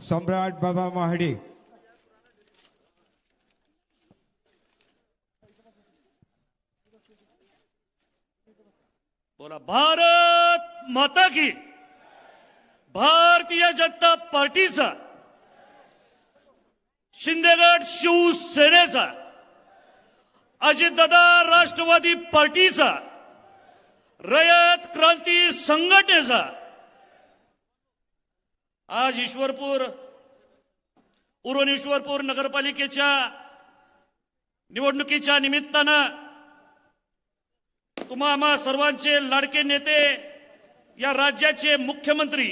सम्राट बाबा महाडे. बोला भारत माता की. भारतीय जनता पार्टीचा. शिंदेगड शिवसेनेचा. अजितदादा राष्ट्रवादी पार्टीचा. रयत क्रांती संघटनेचा. आज ईश्वरपूर उरण ईश्वरपूर नगरपालिकेच्या निवडणुकीच्या निमित्तानं तुम्हा आम्हा सर्वांचे लाडके नेते या राज्याचे मुख्यमंत्री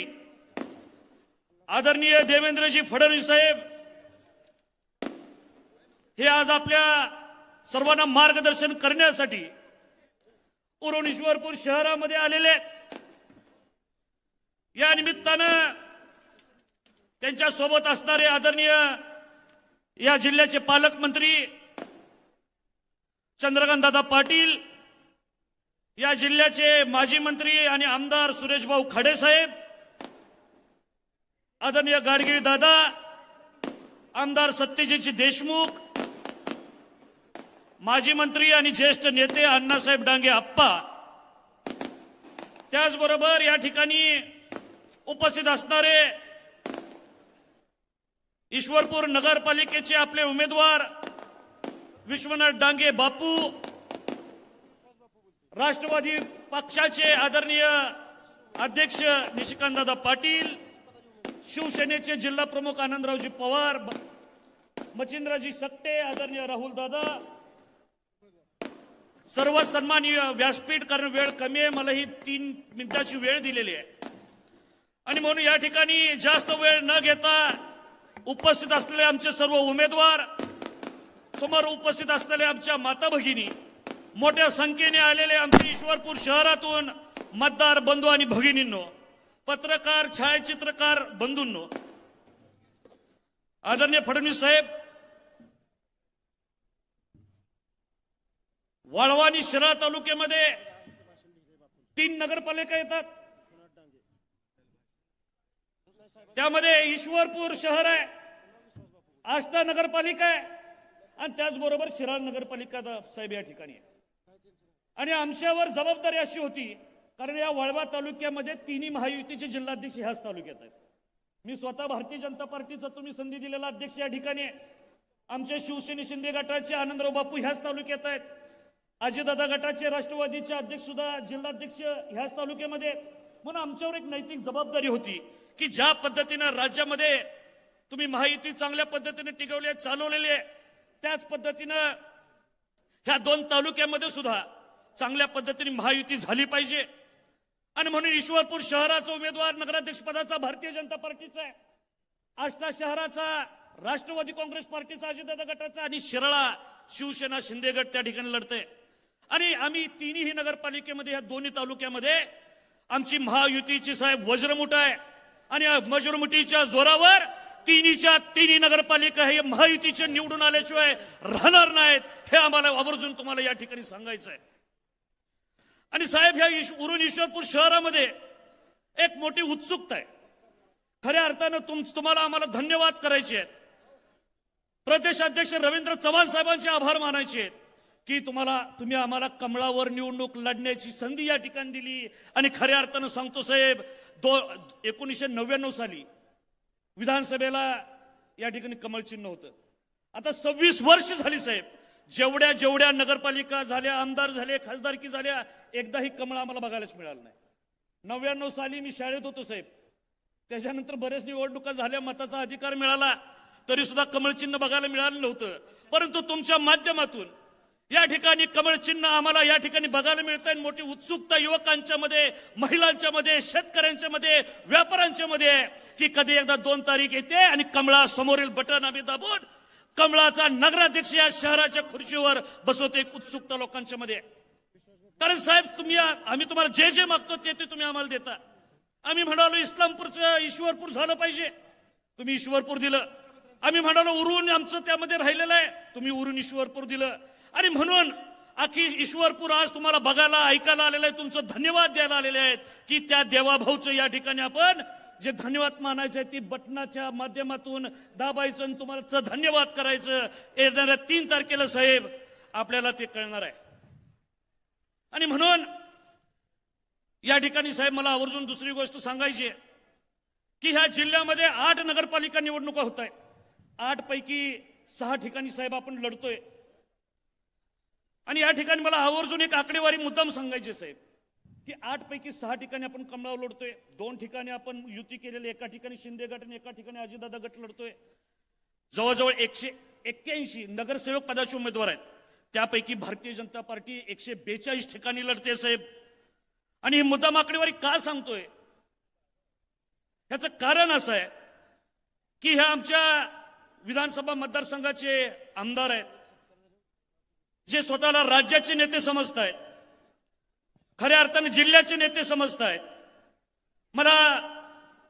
आदरणीय देवेंद्रजी फडणवीस साहेब हे आज आपल्या सर्वांना मार्गदर्शन करण्यासाठी उरणेश्वरपूर शहरामध्ये आलेले या निमित्तानं त्यांच्यासोबत असणारे आदरणीय या जिल्ह्याचे पालकमंत्री चंद्रकांतदादा पाटील या जिल्ह्याचे माजी मंत्री आणि आमदार सुरेशभाऊ खाडे साहेब आदरणीय गाडगिरी दादा आमदार सत्यजितजी देशमुख माजी मंत्री आणि ज्येष्ठ नेते अण्णासाहेब डांगे आप्पा. त्याचबरोबर या ठिकाणी उपस्थित असणारे ईश्वरपूर नगरपालिकेचे आपले उमेदवार विश्वनाथ डांगे बापू राष्ट्रवादी पक्षाचे आदरणीय अध्यक्ष निशिकांतदादा पाटील शिवसेनेचे जिल्हा प्रमुख आनंदरावजी पवार मचिंद्रजी मच्छिंद्रजी सकटे आदरणीय राहुल दादा सर्व सन्माननीय व्यासपीठ कारण वेळ कमी आहे मला ही तीन मिनिटाची वेळ दिलेली आहे. आणि म्हणून या ठिकाणी जास्त वेळ न घेता उपस्थित असलेले आमचे सर्व उमेदवार समोर उपस्थित असलेल्या आमच्या माता भगिनी मोठ्या संख्येने आलेले आमचे ईश्वरपूर शहरातून मतदार बंधू आणि भगिनींनो पत्रकार छायाचित्रकार बंधूंनो आदरणीय फडणवीस साहेब वाळवानी शिराळ तालुक्यामध्ये तीन नगरपालिका येतात. त्यामध्ये ईश्वरपूर शहर आहे. आष्टा नगरपालिका आहे. आणि त्याचबरोबर शिराळ नगरपालिका साहेब या ठिकाणी आहे. आणि आमच्यावर जबाबदारी अशी होती कारण या वळवा तालुक्यामध्ये तिन्ही महायुतीचे जिल्हाध्यक्ष ह्याच तालुक्यात आहेत. मी स्वतः भारतीय जनता पार्टीचा तुम्ही संधी दिलेला अध्यक्ष या ठिकाणी आहे. आमचे शिवसेने शिंदे गटाचे आनंदराव बापू ह्याच तालुक्यात आहेत. अजितदादा गटाचे राष्ट्रवादीचे अध्यक्ष सुद्धा जिल्हाध्यक्ष ह्याच तालुक्यामध्ये म्हणून आमच्यावर एक नैतिक जबाबदारी होती की ज्या पद्धतीनं राज्यामध्ये तुम्ही महायुती चांगल्या पद्धतीने टिकवली आहे चालवलेली आहे. त्याच पद्धतीनं ह्या दोन तालुक्यामध्ये सुद्धा चांगल्या पद्धतीने महायुती झाली पाहिजे. आणि म्हणून ईश्वरपूर शहराचा उमेदवार नगराध्यक्ष पदाचा भारतीय जनता पार्टीचा आहे. आष्टा शहराचा राष्ट्रवादी काँग्रेस पार्टीचा अजितदादा गटाचा आणि शिराळा शिवसेना शिंदे गट त्या ठिकाणी लढते आणि आम्ही तिन्ही नगरपालिकेमध्ये या दोन्ही तालुक्यामध्ये आमची महायुतीची साहेब वज्रमुठ आहे. आणि वज्रमुठीच्या जोरावर तिन्हीच्या तिन्ही नगरपालिका हे महायुतीचे निवडून आल्याशिवाय राहणार नाहीत हे आम्हाला आवर्जून तुम्हाला या ठिकाणी सांगायचं आहे आणि साहेब ह्या ईश- ईश्वरपूर शहरामध्ये एक मोठी उत्सुकता आहे. खऱ्या अर्थानं तुम तुम्हाला आम्हाला धन्यवाद करायचे आहेत. प्रदेशाध्यक्ष रवींद्र चव्हाण साहेबांचे आभार मानायचे आहेत की तुम्हाला तुम्ही आम्हाला कमळावर निवडणूक लढण्याची संधी या ठिकाणी दिली. आणि खऱ्या अर्थानं सांगतो साहेब दो एकोणीसशे नव्याण्णव साली विधानसभेला या ठिकाणी कमलचिन्ह होतं. आता सव्वीस वर्ष झाली साहेब जेवढ्या जेवढ्या नगरपालिका झाल्या आमदार झाले खासदारकी झाल्या एकदाही कमळ आम्हाला बघायलाच मिळालं नाही. नव्याण्णव साली मी शाळेत होतो साहेब. त्याच्यानंतर बरेच निवडणुका झाल्या मताचा अधिकार मिळाला तरी सुद्धा कमळचिन्ह बघायला मिळालं नव्हतं. परंतु तुमच्या माध्यमातून या ठिकाणी कमळ चिन्ह आम्हाला या ठिकाणी बघायला मिळत आहे मोठी उत्सुकता युवकांच्या मध्ये महिलांच्या मध्ये शेतकऱ्यांच्या मध्ये व्यापाऱ्यांच्या मध्ये की कधी एकदा दोन तारीख येते आणि कमळा समोरील बटन आम्ही दाबून कमळाचा नगराध्यक्ष या शहराच्या खुर्चीवर बसवते एक उत्सुकता लोकांच्या मध्ये. कारण साहेब तुम्ही आम्ही तुम्हाला जे जे मागतो ते ते तुम्ही आम्हाला देता. आम्ही म्हणालो इस्लामपूरचं ईश्वरपूर झालं पाहिजे. तुम्ही ईश्वरपूर दिलं. आम्ही म्हणालो उरून आमचं त्यामध्ये राहिलेलं आहे. तुम्ही उरून ईश्वरपूर दिलं. आणि म्हणून अखी ईश्वरपूर आज तुम्हाला बघायला ऐकायला आलेलं आहे तुमचं धन्यवाद द्यायला आलेले आहेत की त्या देवाभाऊचं या ठिकाणी आपण जे धन्यवाद मानायचं आहे ती बटनाच्या माध्यमातून दाबायचं आणि तुम्हाला धन्यवाद करायचं. येणाऱ्या तीन तारखेला साहेब आपल्याला ते कळणार आहे. आणि म्हणून या ठिकाणी साहेब मला आवर्जून दुसरी गोष्ट सांगायची आहे की ह्या जिल्ह्यामध्ये आठ नगरपालिका निवडणुका होत आहेत. आठ पैकी सहा ठिकाणी साहेब आपण लढतोय. आणि या ठिकाणी मला आवर्जून एक आकडेवारी मुद्दाम सांगायची साहेब. की आठ पैकी सहा ठिकाणी आपण कमळावर लढतोय. दोन ठिकाणी आपण युती केलेली एका ठिकाणी शिंदे गट आणि एका ठिकाणी अजितदादा गट लढतोय. जवळजवळ एकशे एक्क्याऐंशी नगरसेवक पदाचे उमेदवार आहेत. त्यापैकी भारतीय जनता पार्टी एकशे बेचाळीस ठिकाणी लढते साहेब. आणि ही मुद्दाम आकडेवारी का सांगतोय? ह्याचं कारण असं आहे की ह्या आमच्या विधानसभा मतदारसंघाचे आमदार आहेत. जे स्वतःला राज्याचे नेते समजत आहेत खऱ्या अर्थाने जिल्ह्याचे नेते समजत आहेत मला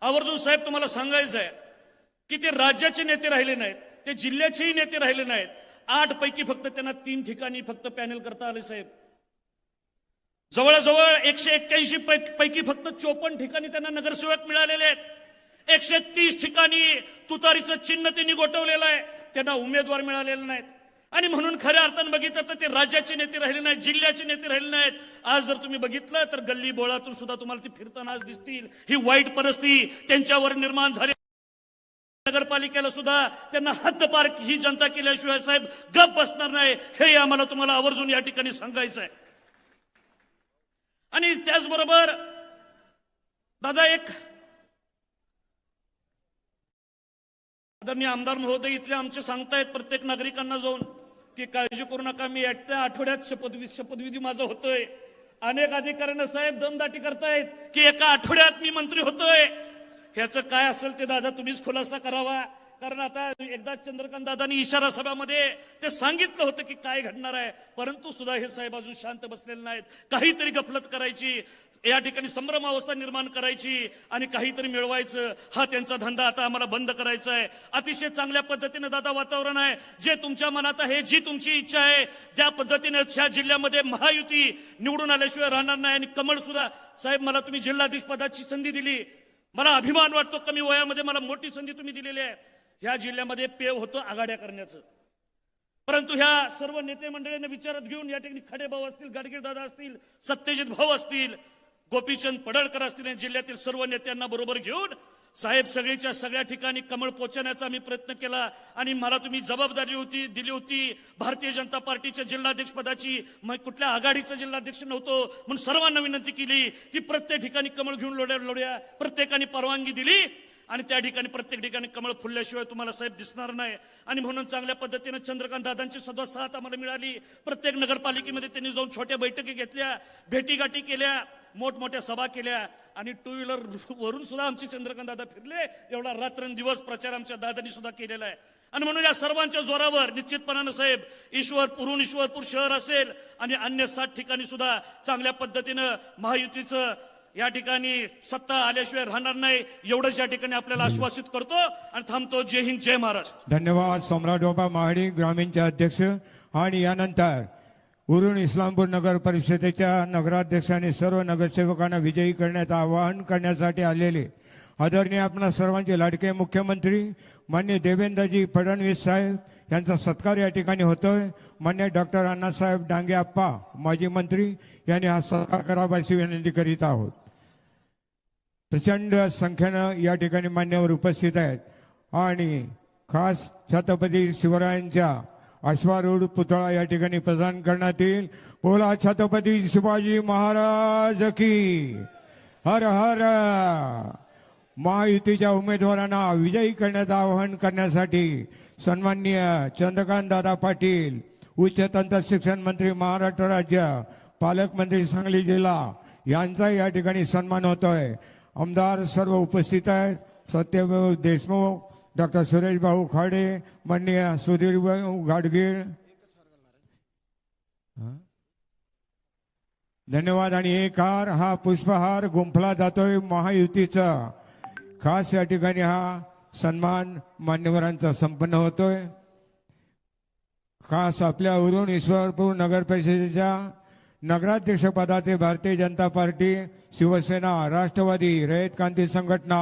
आवर्जून साहेब तुम्हाला सांगायचं आहे की ते राज्याचे नेते राहिले नाहीत ते जिल्ह्याचेही नेते राहिले नाहीत. आठ पैकी फक्त त्यांना तीन ठिकाणी फक्त पॅनल करता आले साहेब. जवळजवळ एकशे एक्क्याऐंशी पैकी फक्त चोपन्न ठिकाणी त्यांना नगरसेवक मिळालेले आहेत. एकशे तीस ठिकाणी तुतारीचं चिन्ह त्यांनी गोठवलेलं आहे. त्यांना उमेदवार मिळालेले नाहीत. आणि म्हणून खऱ्या अर्थानं बघितलं तर ते राज्याचे नेते राहिले नाहीत जिल्ह्याचे नेते राहिले नाहीत. आज जर तुम्ही बघितलं तर गल्ली बोळातून सुद्धा तुम्हाला ती फिरताना आज दिसतील. ही वाईट परिस्थिती त्यांच्यावर निर्माण झाली. नगरपालिकेला सुद्धा त्यांना हद्दपार ही जनता केल्याशिवाय साहेब गप बसणार नाही. हे आम्हाला तुम्हाला आवर्जून या ठिकाणी सांगायचं आहे आणि त्याचबरोबर दादा एक आदरणीय आमदार महोदय इथले आमचे सांगतायत प्रत्येक नागरिकांना जाऊन. की काळजी करू नका मी एकट्या आठवड्यात शपथविधी शपथविधी माझा होतोय. अनेक अधिकाऱ्यांना साहेब दमदाटी करतायत की एका आठवड्यात मी मंत्री होतोय. ह्याचं काय असेल ते दादा तुम्हीच खुलासा करावा. कारण आता एकदा चंद्रकांत दादांनी इशारा सभामध्ये ते सांगितलं होतं की काय घडणार आहे. परंतु सुद्धा हे साहेब अजून शांत बसलेले नाहीत. काहीतरी गफलत करायची या ठिकाणी संभ्रम अवस्था निर्माण करायची आणि काहीतरी मिळवायचं. हा त्यांचा धंदा आता आम्हाला बंद करायचा आहे. अतिशय चांगल्या पद्धतीने दादा वातावरण आहे. जे तुमच्या मनात आहे जी तुमची इच्छा आहे त्या पद्धतीने ह्या जिल्ह्यामध्ये महायुती निवडून आल्याशिवाय राहणार नाही. आणि कमळ सुद्धा साहेब मला तुम्ही जिल्हाधीश पदाची संधी दिली. मला अभिमान वाटतो कमी वयामध्ये मला मोठी संधी तुम्ही दिलेली आहे. ह्या जिल्ह्यामध्ये पेव होतं आघाड्या करण्याचं. परंतु ह्या सर्व नेते मंडळींना विचारात घेऊन या ठिकाणी खडे भाऊ असतील गाडगीर दादा असतील सत्यजित भाऊ असतील गोपीचंद पडळकर असतील या जिल्ह्यातील सर्व नेत्यांना बरोबर घेऊन साहेब सगळीच्या सगळ्या ठिकाणी कमळ पोचवण्याचा मी प्रयत्न केला आणि मला तुम्ही जबाबदारी होती दिली होती. भारतीय जनता पार्टीच्या जिल्हाध्यक्ष पदाची मग कुठल्या आघाडीचा जिल्हाध्यक्ष नव्हतो म्हणून सर्वांना विनंती केली की प्रत्येक ठिकाणी कमळ घेऊन लोड्या लोड्या प्रत्येकाने परवानगी दिली. आणि त्या ठिकाणी प्रत्येक ठिकाणी कमळ फुलल्याशिवाय तुम्हाला साहेब दिसणार नाही. आणि म्हणून चांगल्या पद्धतीनं चंद्रकांत दादांची सुद्धा साथ आम्हाला मिळाली. प्रत्येक नगरपालिकेमध्ये त्यांनी जाऊन छोट्या बैठकी घेतल्या भेटीगाठी केल्या मोठमोठ्या सभा केल्या. आणि टू व्हीलर वरून सुद्धा आमचे चंद्रकांत दादा फिरले. एवढा रात्रंदिवस प्रचार आमच्या दादांनी सुद्धा केलेला आहे. आणि म्हणून या सर्वांच्या जोरावर निश्चितपणानं साहेब ईश्वरपूरहून ईश्वरपूर शहर असेल आणि अन्य सात ठिकाणी सुद्धा चांगल्या पद्धतीनं महायुतीचं या ठिकाणी सत्ता आल्याशिवाय राहणार नाही. एवढंच या ठिकाणी आपल्याला आश्वासित करतो आणि थांबतो. जय हिंद जय महाराष्ट्र. धन्यवाद सम्राट बाबा महाडी ग्रामीणचे अध्यक्ष. आणि यानंतर उरुण इस्लामपूर नगर परिषदेच्या नगराध्यक्ष आणि सर्व नगरसेवकांना विजयी करण्याचं आवाहन करण्यासाठी आलेले आदरणीय आपणा सर्वांचे लाडके मुख्यमंत्री मान्य देवेंद्रजी फडणवीस साहेब यांचा सत्कार या ठिकाणी होतोय. मान्य डॉक्टर अण्णासाहेब डांगे आप्पा माजी मंत्री यांनी हा सत्कार करावा अशी विनंती करीत आहोत. प्रचंड संख्येनं या ठिकाणी मान्यवर उपस्थित आहेत. आणि खास छत्रपती शिवरायांच्या अश्वारूढ पुतळा या ठिकाणी प्रदान करण्यात येईल. बोला छत्रपती शिवाजी महाराज की. हर हर. महायुतीच्या उमेदवारांना विजयी करण्याचं आवाहन करण्यासाठी सन्माननीय चंद्रकांत दादा पाटील उच्च तंत्र शिक्षण मंत्री महाराष्ट्र राज्य पालकमंत्री सांगली जिल्हा यांचा या ठिकाणी सन्मान होतोय. आमदार सर्व उपस्थित आहेत. सत्यभाऊ देशमुख डॉक्टर सुरेश भाऊ खाडे माननीय सुधीर गाडगीळ. धन्यवाद. आणि एक हार हा पुष्पहार गुंफला जातोय महायुतीचा. खास या ठिकाणी हा सन्मान मान्यवरांचा संपन्न होतोय. खास आपल्यावरून ईश्वरपूर नगर परिषदेच्या नगराध्यक्षपदाचे भारतीय जनता पार्टी शिवसेना राष्ट्रवादी रयत क्रांती संघटना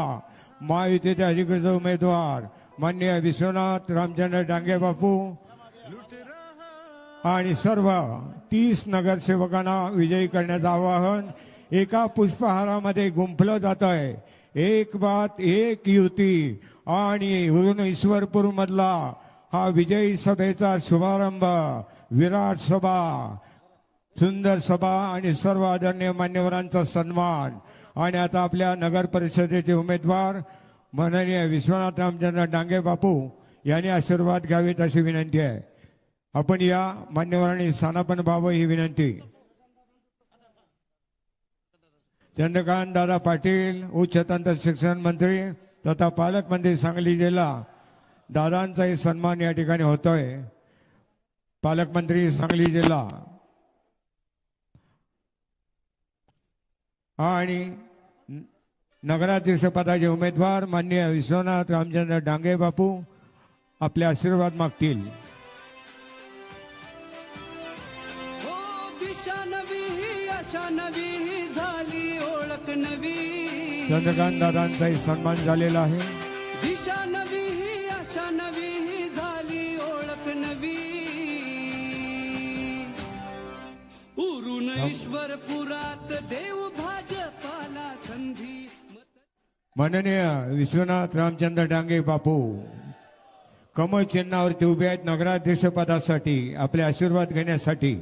महायुतीचे अधिकृत उमेदवार मान्य विश्वनाथ रामचंद्र डांगे बापू आणि सर्व तीस नगरसेवकांना विजयी करण्याचं आवाहन एका पुष्पहारामध्ये गुंफलं जात आहे एक बात एक युती आणि उरून ईश्वरपूर मधला हा विजयी सभेचा शुभारंभ विराट सभा सुंदर सभा आणि सर्व आदरणीय मान्यवरांचा सन्मान. आणि आता आपल्या नगर परिषदेचे उमेदवार माननीय विश्वनाथ रामचंद्र डांगे बापू यांनी आशीर्वाद घ्यावेत अशी विनंती आहे. आपण या मान्यवरांनी स्थानापन व्हावं ही विनंती. चंद्रकांत दादा पाटील उच्च तंत्र शिक्षण मंत्री तथा पालकमंत्री सांगली जिल्हा दादांचाही सन्मान या ठिकाणी होतोय. पालकमंत्री सांगली जिल्हा. आणि नगराध्यक्ष पदाचे उमेदवार मान्य विश्वनाथ रामचंद्र डांगे बापू आपले आशीर्वाद मागतील. हो चंद्रकांत दादांचाही सन्मान झालेला आहे. दिशा नवी आशा नवी झाली ओळख नवी. उरून ईश्वरपुरात देव माननीय विश्वनाथ रामचंद्र डांगे बापू कमळ चिन्हावरती उभे आहेत नगराध्यक्ष पदासाठी आपले आशीर्वाद घेण्यासाठी.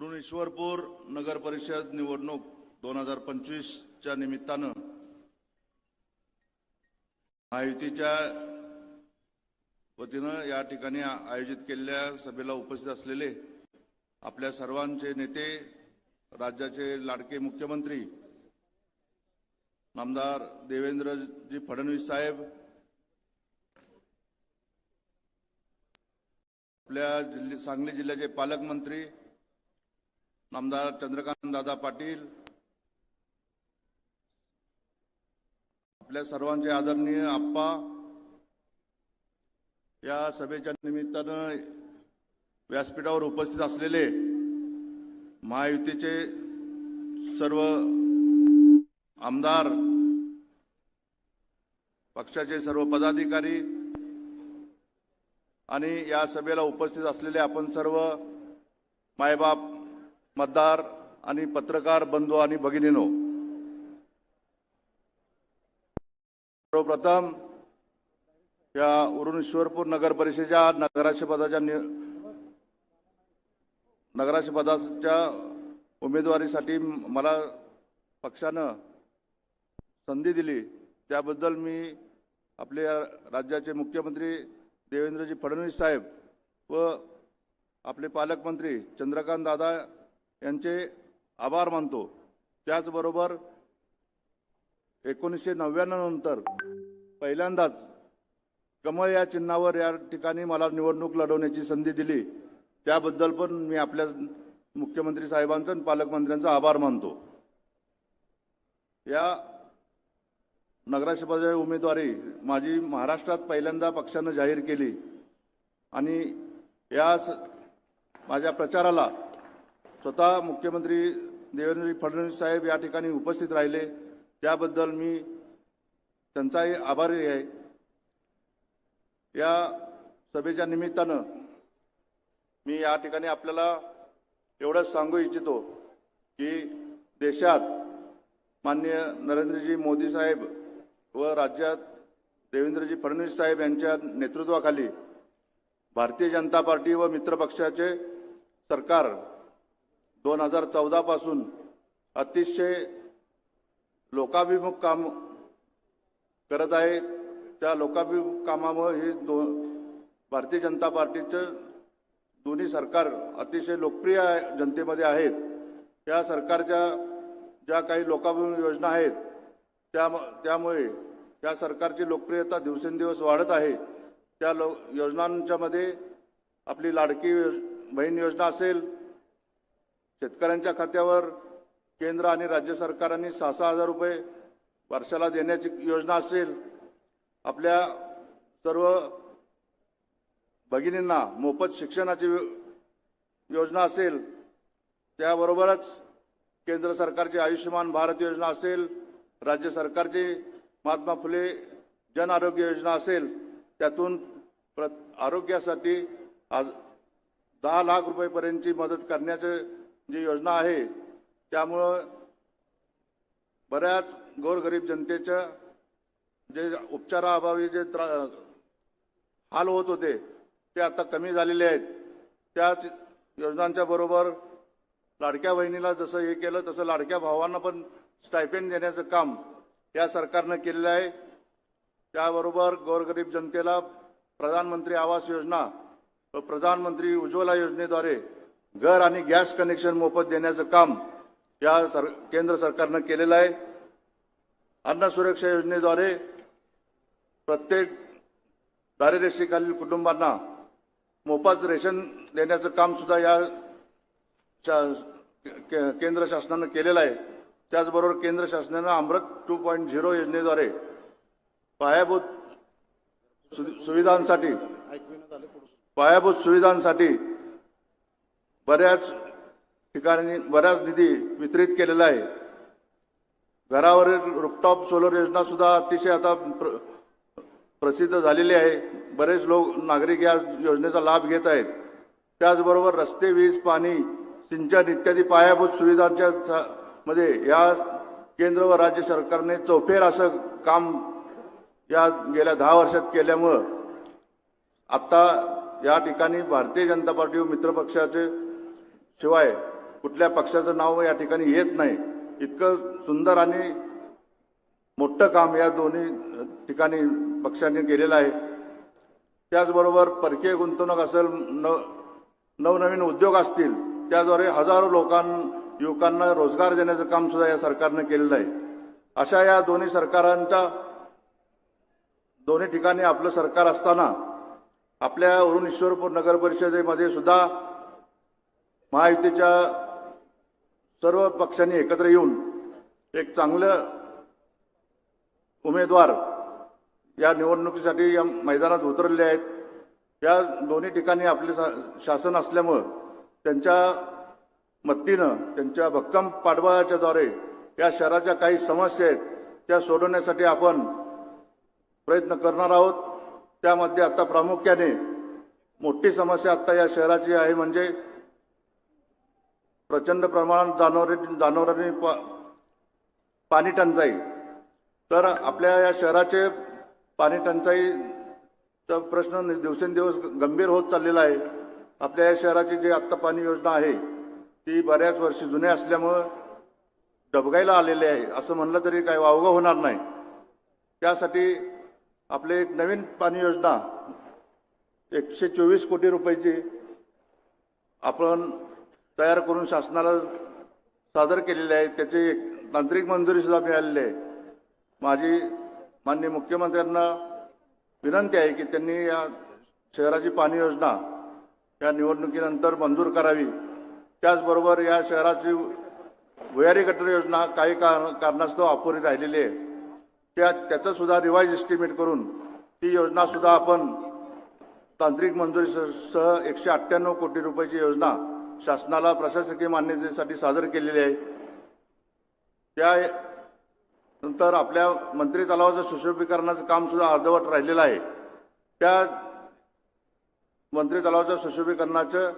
म्हणून ईश्वरपूर नगर परिषद निवडणूक दोन हजार पंचवीसच्या निमित्तानं महायुतीच्या वतीनं या ठिकाणी आयोजित केलेल्या सभेला उपस्थित असलेले आपल्या सर्वांचे नेते राज्याचे लाडके मुख्यमंत्री नामदार देवेंद्रजी फडणवीस साहेब आपल्या जिल्हे सांगली जिल्ह्याचे पालकमंत्री नामदार चंद्रकांत दादा पाटील आपल्या सर्वांचे आदरणीय आप्पा या सभेच्या निमित्तानं व्यासपीठावर उपस्थित असलेले महायुतीचे सर्व आमदार पक्षाचे सर्व पदाधिकारी आणि या सभेला उपस्थित असलेले आपण सर्व मायबाप मतदार आणि पत्रकार बंधू आणि भगिनीनो सर्वप्रथम या उरुणेश्वरपूर ईश्वरपूर नगर परिषदेच्या नि- नगराध्यक्षपदाच्या उमेदवारीसाठी मला पक्षानं संधी दिली. त्याबद्दल मी आपले राज्याचे मुख्यमंत्री देवेंद्रजी फडणवीस साहेब व आपले पालकमंत्री चंद्रकांत दादा यांचे आभार मानतो. त्याचबरोबर एकोणीसशे नव्याण्णव नंतर पहिल्यांदाच कमळ या चिन्हावर या ठिकाणी मला निवडणूक लढवण्याची संधी दिली. त्याबद्दल पण मी आपल्या मुख्यमंत्री साहेबांचं आणि पालकमंत्र्यांचा आभार मानतो. या नगराध्यक्षपदाची उमेदवारी माझी महाराष्ट्रात पहिल्यांदा पक्षानं जाहीर केली आणि या माझ्या प्रचाराला स्वतः मुख्यमंत्री देवेंद्र फडणवीस साहेब या ठिकाणी उपस्थित राहिले. त्याबद्दल मी त्यांचाही आभारी आहे. या सभेच्या निमित्तानं मी या ठिकाणी आपल्याला एवढंच सांगू इच्छितो की देशात माननीय नरेंद्रजी मोदी साहेब व राज्यात देवेंद्रजी फडणवीस साहेब यांच्या नेतृत्वाखाली भारतीय जनता पार्टी व मित्रपक्षाचे सरकार दोन हजार चौदापासून अतिशय लोकाभिमुख काम करत आहे. त्या लोकाभिमुख कामामुळे हे दो भारतीय जनता पार्टीचं दोन्ही सरकार अतिशय लोकप्रिय जनतेमध्ये आहेत. या सरकारच्या ज्या काही लोकाभिमुख योजना आहेत त्या त्यामुळे त्या सरकारची लोकप्रियता दिवसेंदिवस वाढत आहे. त्या लो योजनांच्यामध्ये आपली लाडकी बहीण योजना असेल शेतकऱ्यांच्या खात्यावर केंद्र आणि राज्य सरकारांनी सहा सहा हजार रुपये वर्षाला देण्याची योजना असेल आपल्या सर्व भगिनींना मोफत शिक्षणाची योजना असेल त्याबरोबरच केंद्र सरकारची आयुष्यमान भारत योजना असेल राज्य सरकारची महात्मा फुले जन आरोग्य योजना असेल त्यातून प्र आरोग्यासाठी आज दहा लाख रुपयेपर्यंतची मदत करण्याची जी योजना आहे त्यामुळं बऱ्याच गोरगरीब जनतेच्या जे उपचाराअभावी जे त्रा हाल होत होते ते आता कमी झालेले आहेत. त्याच योजनांच्या बरोबर लाडक्या बहिणीला जसं हे केलं तसं लाडक्या भावांना पण स्टायपेंड देण्याचं काम या सरकारनं केलेलं आहे. त्याबरोबर गोरगरीब जनतेला प्रधानमंत्री आवास योजना व प्रधानमंत्री उज्ज्वला योजनेद्वारे घर आणि गॅस कनेक्शन मोफत देण्याचं काम या सर केंद्र सरकारनं केलेलं आहे. अन्न सुरक्षा योजनेद्वारे प्रत्येक दारिद्र्यरेषेखालील कुटुंबांना मोफत रेशन देण्याचं काम सुद्धा या शा- के- केंद्र शासनानं केलेलं आहे. त्याचबरोबर केंद्र शासनानं अमृत टू पॉईंट झिरो योजनेद्वारे पायाभूत सु- सुविधांसाठी पायाभूत सुविधांसाठी बऱ्याच ठिकाणी बऱ्याच निधी वितरित केलेला आहे. घरावरील रुपटॉप सोलर योजना सुद्धा अतिशय आता प्र- प्रसिद्ध झालेली आहे. बरेच लोक नागरिक या योजनेचा लाभ घेत आहेत. त्याचबरोबर रस्ते वीज पाणी सिंचन इत्यादी पायाभूत सुविधांच्या मध्ये या केंद्र व राज्य सरकारने चौफेर असं काम या गेल्या दहा वर्षात केल्यामुळं आता या ठिकाणी भारतीय जनता पार्टी व मित्रपक्षाचे शिवाय कुठल्या पक्षाचं नाव या ठिकाणी येत नाही. इतकं सुंदर आणि मोठं काम या दोन्ही ठिकाणी पक्षांनी केलेलं आहे. त्याचबरोबर परकीय गुंतवणूक असेल न नवनवीन उद्योग असतील त्याद्वारे हजारो लोकां युवकांना रोजगार देण्याचं काम सुद्धा या सरकारनं केलेलं आहे. अशा या दोन्ही सरकारांच्या दोन्ही ठिकाणी आपलं सरकार असताना आपल्या अरुणेश्वरपूर नगर परिषदेमध्ये सुद्धा महायुतीच्या सर्व पक्षांनी एकत्र येऊन एक चांगलं उमेदवार या निवडणुकीसाठी या मैदानात उतरले आहेत. या दोन्ही ठिकाणी आपले शा- शासन असल्यामुळं त्यांच्या मत्तीनं त्यांच्या भक्कम पाठबळाच्याद्वारे या शहराच्या काही समस्या आहेत त्या सोडवण्यासाठी आपण प्रयत्न करणार आहोत. त्यामध्ये आता प्रामुख्याने मोठी समस्या आता या शहराची आहे म्हणजे प्रचंड प्रमाणात जानवर जाणवणारी पा पाणी टंचाई. तर आपल्या या शहराचे पाणी टंचाईचा प्रश्न दिवसेंदिवस गंभीर होत चाललेला आहे. आपल्या या शहराची जी आत्ता पाणी योजना आहे ती बऱ्याच वर्षी जुने असल्यामुळं डबगाईला आलेले आहे असं म्हणलं तरी काही वावगं होणार नाही. त्यासाठी आपले एक नवीन पाणी योजना एकशे चोवीस कोटी रुपयाची आपण तयार करून शासनाला सादर केलेले आहे त्याची एक तांत्रिक मंजुरी सुद्धा मिळालेली आहे. माझी माननीय मुख्यमंत्र्यांना विनंती आहे की त्यांनी या शहराची पाणी योजना या निवडणुकीनंतर मंजूर करावी. त्याचबरोबर या शहराची भुयारी गटर योजना काही कार कारणास्तव अपुरी राहिलेली आहे. त्या त्याचंसुद्धा रिवाईज एस्टिमेट करून ती योजनासुद्धा आपण तांत्रिक मंजुरीसह एकशे अठ्ठ्याण्णव कोटी रुपयाची योजना शासनाला प्रशासकीय मान्यतेसाठी सादर केलेली आहे. त्या नंतर आपल्या मंत्री तलावाचं सुशोभीकरणाचं काम सुद्धा अर्धवट राहिलेलं आहे. त्या मंत्री तलावाच्या सुशोभीकरणाचं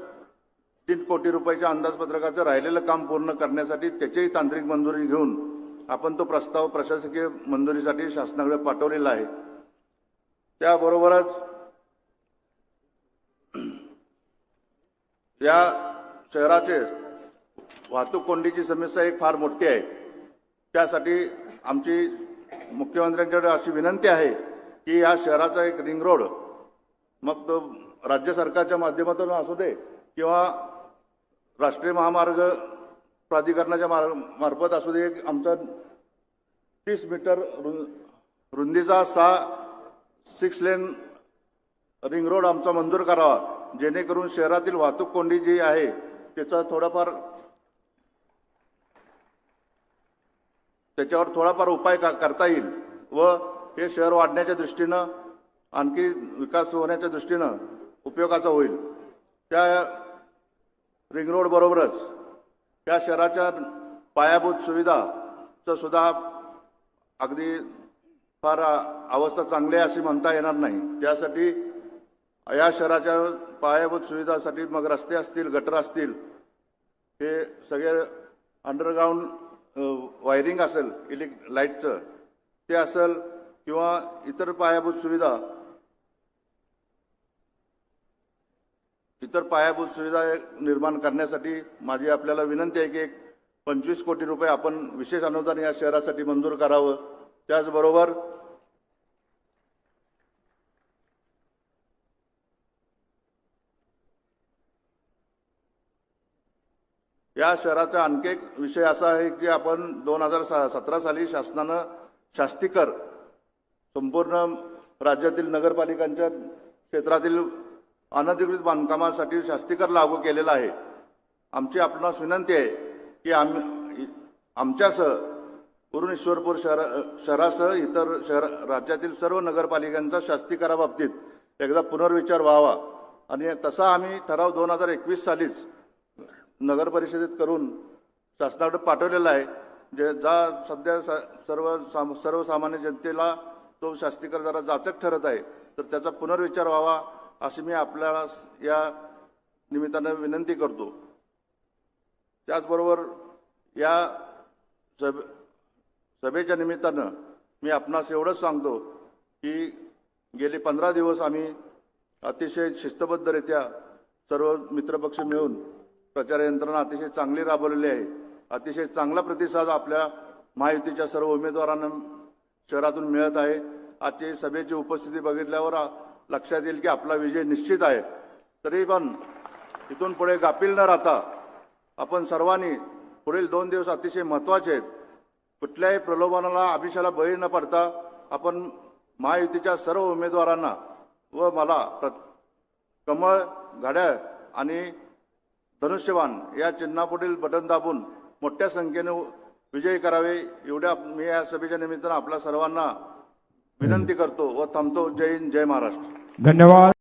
तीन कोटी रुपयाच्या अंदाजपत्रकाचं राहिलेलं काम पूर्ण करण्यासाठी त्याचीही तांत्रिक मंजुरी घेऊन आपण तो प्रस्ताव प्रशासकीय मंजुरीसाठी शासनाकडे पाठवलेला आहे. त्याबरोबरच या शहराचे वाहतूक कोंडीची समस्या एक फार मोठी आहे. त्यासाठी आमची मुख्यमंत्र्यांच्याकडे अशी विनंती आहे की या शहराचा एक रिंग रोड मग तो राज्य सरकारच्या माध्यमातून असू दे किंवा राष्ट्रीय महामार्ग प्राधिकरणाच्या मार मार्फत असू दे एक आमचा तीस मीटर रुं रुंदीचा सहा सिक्स लेन रिंग रोड आमचा मंजूर करावा. जेणेकरून शहरातील वाहतूक कोंडी जी आहे त्याचा थोडाफार त्याच्यावर थोडाफार उपाय का करता येईल व हे शहर वाढण्याच्या दृष्टीनं आणखी विकास होण्याच्या दृष्टीनं उपयोगाचा होईल. त्या रिंग रोड बरोबरच त्या शहराच्या पायाभूत सुविधाचं सुद्धा अगदी फार अवस्था चांगली आहे अशी म्हणता येणार नाही. त्यासाठी या शहराच्या पायाभूत सुविधासाठी मग रस्ते असतील गटर असतील हे सगळे अंडरग्राऊंड वायरिंग असेल इलेक् लाईटचं ते असेल किंवा इतर पायाभूत सुविधा इतर पायाभूत सुविधा निर्माण करण्यासाठी माझी आपल्याला विनंती आहे की एक पंचवीस कोटी रुपये आपण विशेष अनुदान या शहरासाठी मंजूर करावं. त्याचबरोबर या शहराचा आणखी एक विषय असा आहे की आपण दोन हजार सतरा साली शासनानं शास्तीकर संपूर्ण राज्यातील नगरपालिकांच्या क्षेत्रातील अनधिकृत बांधकामासाठी शास्तीकर लागू केलेला आहे. आमची आपणास विनंती आहे की आम आमच्यासह पुरुणेश्वरपूर शहरा शहर शहरासह इतर शहर राज्यातील सर्व नगरपालिकांचा शास्तीकराबाबतीत एकदा पुनर्विचार व्हावा. आणि तसा आम्ही ठराव दोन हजार एकवीस सालीच नगर परिषदेत करून शासनाकडे पाठवलेला आहे. जे जा सध्या स- सर्व साम सर्वसामान्य जनतेला तो शास्तीकर जरा जाचक ठरत आहे. तर त्याचा पुनर्विचार व्हावा अशी मी आपल्याला या निमित्तानं विनंती करतो. त्याचबरोबर या सभे सभेच्या निमित्तानं मी आपणास एवढंच सांगतो की गेले पंधरा दिवस आम्ही अतिशय शिस्तबद्धरित्या सर्व मित्रपक्ष मिळून प्रचार यंत्रणा अतिशय चांगली राबवलेली आहे. अतिशय चांगला प्रतिसाद आपल्या महायुतीच्या सर्व उमेदवारांना शहरातून मिळत आहे. आजची सभेची उपस्थिती बघितल्यावर लक्षात येईल की आपला विजय निश्चित आहे. तरी पण इथून पुढे गापील न राहता आपण सर्वांनी पुढील दोन दिवस अतिशय महत्त्वाचे आहेत. कुठल्याही प्रलोभनाला अभिषाला बळी न पडता आपण महायुतीच्या सर्व उमेदवारांना व मला प्र कमळ घड्याळ आणि धनुष्यवान या चिन्हापुढील बटन दाबून मोठ्या संख्येने विजयी करावे एवढ्या मी या सभेच्या निमित्तानं आपल्या सर्वांना विनंती करतो व थांबतो. जय हिंद जय महाराष्ट्र. धन्यवाद.